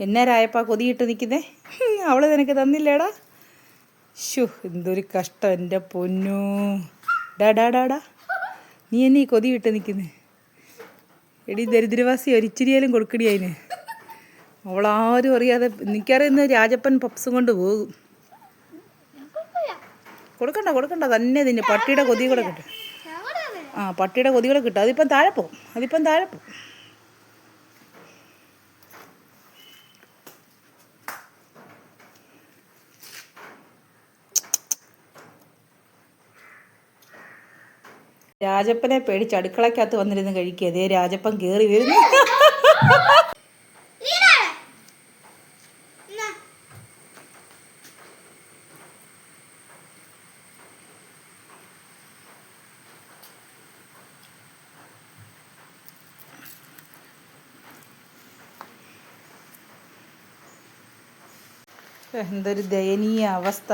എന്നേരായപ്പാ കൊതിയിട്ട് നിൽക്കുന്നേ? അവൾ നിനക്ക് തന്നില്ലേടാ? ഷു എന്തൊരു കഷ്ടം എന്റെ പൊന്നു. ഡാ ഡാ ഡാ ഡാ. നീ എന്നെ ഈ കൊതിയിട്ട് നിൽക്കുന്നേ? എടി ദരിദ്രവാസി ഒരിച്ചിരിയാലും കൊടുക്കടി അതിന്. അവളാരും അറിയാതെ നിൽക്കാറിന്ന് രാജപ്പൻ പപ്സും കൊണ്ട് പോകും. കൊടുക്കണ്ട കൊടുക്കണ്ട. തന്നെ നിന്നെ പട്ടിയുടെ കൊതി കൂടെ കിട്ടും. ആ പട്ടിയുടെ കൊതി കൂടെ കിട്ടും. അതിപ്പം താഴെ പോകും. അതിപ്പം താഴെ പോകും. രാജപ്പനെ പേടിച്ച് അടുക്കളക്കകത്ത് വന്നിരുന്ന് കഴിക്കുക. അതേ രാജപ്പൻ കേറി വരുന്നു. എന്തൊരു ദയനീയ അവസ്ഥ.